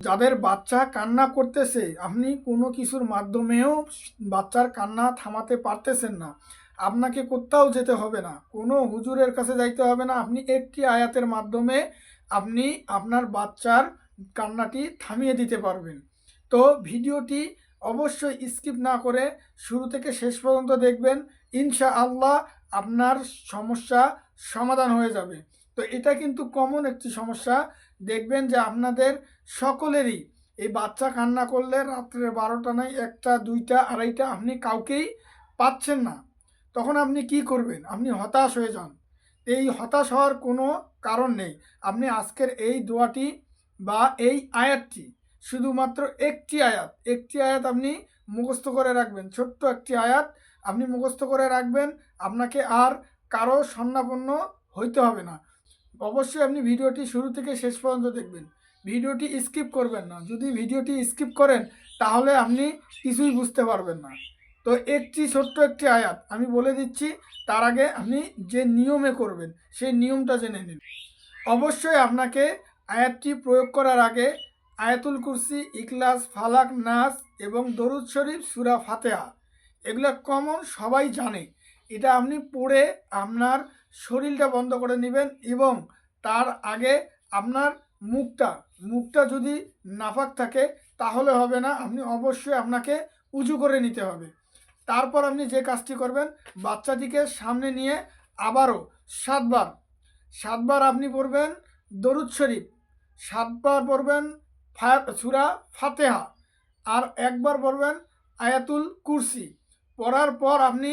যাদের বাচ্চা কান্না করতেছে, আপনি কোনো কিছুর মাধ্যমেও বাচ্চার কান্না থামাতে পারতেছেন না। আপনাকে কোথাও যেতে হবে না, কোনো হুজুরের কাছে যাইতে হবে না। আপনি একটি আয়াতের মাধ্যমে আপনি আপনার বাচ্চার কান্নাটি থামিয়ে দিতে পারবেন। তো ভিডিওটি অবশ্যই স্কিপ না করে শুরু থেকে শেষ পর্যন্ত দেখবেন। ইনশা আল্লাহ আপনার সমস্যা সমাধান হয়ে যাবে। তো এটা কিন্তু কমন একটি সমস্যা। দেখবেন যে আপনাদের সকলেরই এই বাচ্চা কান্না করলে রাত্রে বারোটা নয় একটা, দুইটা, আড়াইটা আপনি কাউকেই পাচ্ছেন না। তখন আপনি কি করবেন? আপনি হতাশ হয়ে যান। এই হতাশ হওয়ার কোনো কারণ নেই। আপনি আজকের এই দোয়াটি বা এই আয়াতটি শুধুমাত্র একটি আয়াত একটি আয়াত আপনি মুখস্থ করে রাখবেন। ছোট্ট একটি আয়াত আপনি মুখস্থ করে রাখবেন। আপনাকে আর কারও সন্নাপন্ন হইতে হবে না। অবশ্যই আপনি ভিডিওটি শুরু থেকে শেষ পর্যন্ত দেখবেন। ভিডিওটি স্কিপ করবেন না। যদি ভিডিওটি স্কিপ করেন, তাহলে আপনি কিছুই বুঝতে পারবেন না। তো একটি ছোট্ট একটি আয়াত আমি বলে দিচ্ছি, তার আগে আপনি যে নিয়মে করবেন, সেই নিয়মটা জেনে নিন। অবশ্যই আপনাকে আয়াতটি প্রয়োগ করার আগে আয়াতুল কুরসি ইকলাস ফালাক, নাস এবং দরুদ শরীফ, সুরা ফাতেহা, এগুলো কমন সবাই জানে। এটা আপনি পড়ে আপনার শরীরটা বন্ধ করে নেবেন এবং তার আগে আপনার মুখটা মুখটা যদি নাফাক থাকে তাহলে হবে না, আপনি অবশ্যই আপনাকে উঁচু করে নিতে হবে। তারপর আপনি যে কাজটি করবেন, বাচ্চাটিকে সামনে নিয়ে আবারও সাতবার সাতবার আপনি পড়বেন দরুদ শরীফ, সাতবার পড়বেন সুরা ফাতেহা, আর একবার পড়বেন আয়াতুল কুরসি। পড়ার পর আপনি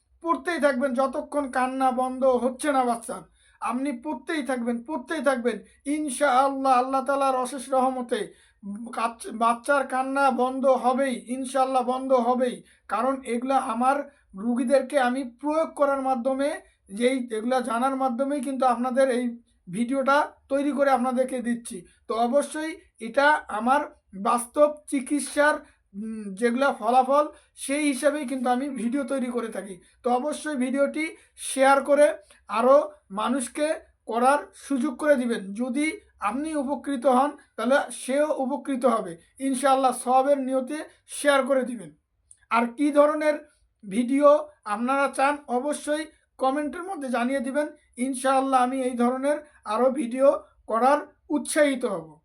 পড়তেই থাকবেন, যতক্ষণ কান্না বন্ধ হচ্ছে না বাচ্চার। আপনি পড়তেই থাকবেন পড়তেই থাকবেন। ইনশা আল্লাহ আল্লাহ তালার অশেষ রহমতে বাচ্চার কান্না বন্ধ হবেই ইনশাল্লাহ বন্ধ হবেই। কারণ এগুলা আমার রুগীদেরকে আমি প্রয়োগ করার মাধ্যমে, যেই এগুলা জানার মাধ্যমেই কিন্তু আপনাদের এই ভিডিওটা তৈরি করে আপনাদেরকে দিচ্ছি। তো অবশ্যই এটা আমার বাস্তব চিকিৎসার যেগুলা ফলাফল, সেই হিসাবেই কিন্তু আমি ভিডিও তৈরি করে থাকি। তো অবশ্যই ভিডিওটি শেয়ার করে আরও মানুষকে করার সুযোগ করে দিবেন। যদি আপনি উপকৃত হন, তাহলে সেও উপকৃত হবে। ইনশাআল্লাহ সবের নিয়তে শেয়ার করে দিবেন। আর কি ধরনের ভিডিও আপনারা চান, অবশ্যই কমেন্টের মধ্যে জানিয়ে দিবেন। ইনশাআল্লাহ আমি এই ধরনের আরও ভিডিও করার উৎসাহিত হব।